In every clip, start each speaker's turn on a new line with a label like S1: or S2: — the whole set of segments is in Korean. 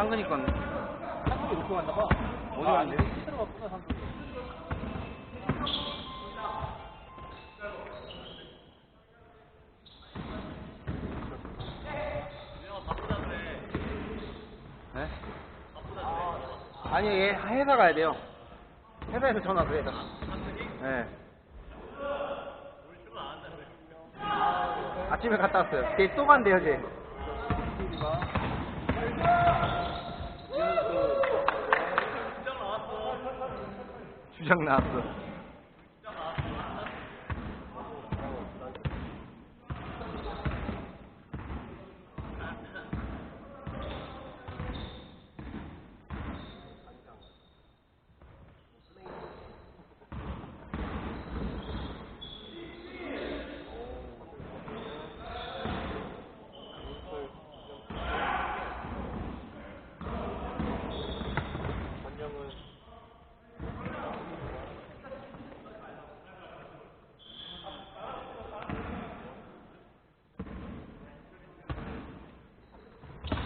S1: 상근이 건
S2: 상국이 놓고 갔나 봐.
S1: 어디 갔는데?
S2: 시스로 갔구나 상국이.
S1: 네? 아니 얘 회사 가야 돼요. 회사에서 전화 그래. 네. 아침에 갔다 왔어요. 걔 또 간대요, 쟤. 주장 나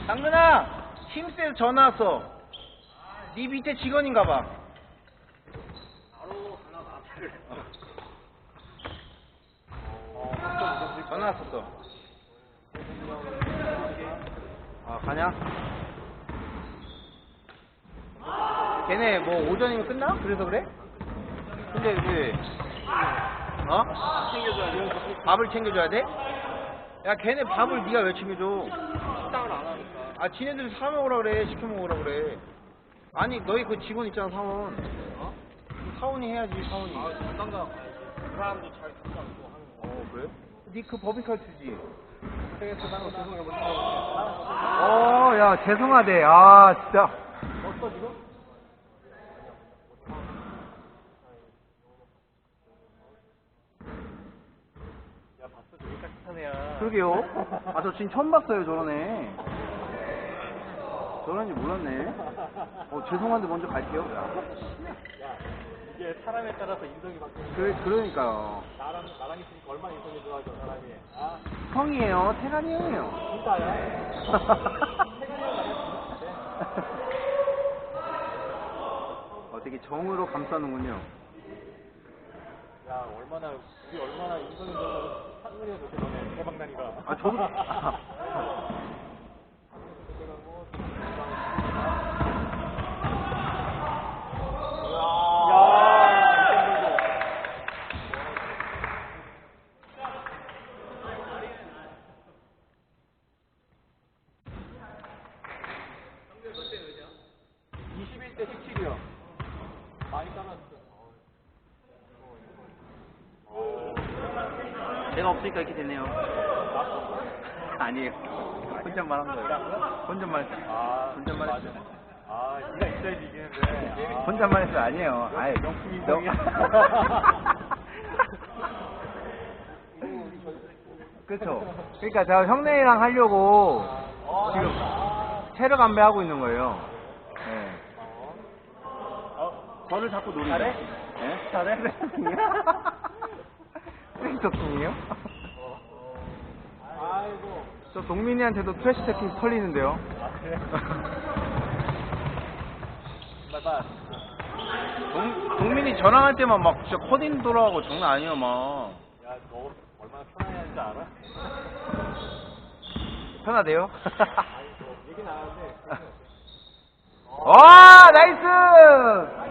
S1: 당근아, 힘세에서 전화 왔어. 네 밑에 직원인가 봐. 전화 왔었어. 아, 가냐? 걔네 뭐 오전이면 끝나? 그래서 그래? 근데 왜? 어?
S2: 챙겨줘야
S1: 밥을 챙겨줘야 돼? 야, 걔네 밥을 네가 왜 챙겨줘? 아, 지네들이 사 먹으라 그래. 시켜 먹으라 그래. 아니, 너희 그 직원 있잖아, 사원.
S2: 어?
S1: 사원이 해야지, 사원이.
S2: 아, 담당자. 그 사람도 잘 듣지 않고 하는 거.
S1: 어, 그래? 니그 법인카드 주지?
S2: 고생했어, 나는 죄송해, 못 하고.
S1: 어, 야, 죄송하대. 아, 진짜.
S2: 어떠, 지금? 야, 봤어, 저기 애야.
S1: 그러게요. 아, 저 지금 처음 봤어요, 저런 애. 저런지 몰랐네. 어, 죄송한데 먼저 갈게요.
S2: 야, 이게 사람에 따라서 인성이 바뀌는
S1: 그래, 그러니까요.
S2: 나랑, 나랑 있으니까 얼마나 인성이 좋아, 저 사람이. 아,
S1: 형이에요, 태간이 형이에요.
S2: 진짜야? 비슷해.
S1: 어떻게 정으로 감싸는군요.
S2: 야, 얼마나, 우리 얼마나 인성이 좋아서 상근이가 좋게 너네, 대박난이가.
S1: 아, 저도.
S2: 야, (21대 17이요)
S1: 내가 없으니까 이렇게 되네요. 아니에요. 혼잣말 한 거예요. 혼잣말 했어요.
S2: 아,
S1: 혼잣말. 했어요.
S2: 아, 네가 있어야지 이기는데. 아.
S1: 혼잣말 했어요. 아니에요. 아예
S2: 명품 인성이야.
S1: 그렇죠. 그러니까 제가 형네랑 하려고 지금 체력 안배하고 있는 거예요. 저를 자꾸 노리죠.
S2: 잘해?
S1: 네? 잘해? 트레이터킹이요?
S2: 아이고.
S1: 저 동민이한테도 트래시 태킹 털리는데요.
S2: 아, 그래?
S1: 동, 동민이 저랑 할 때만 막 진짜 커딩 돌아가고 장난 아니에요, 막.
S2: 야, 너 얼마나 편안해하는지 알아?
S1: 편하대요?
S2: 아니, 뭐, 얘기는 안 하는데.
S1: 와, 나이스!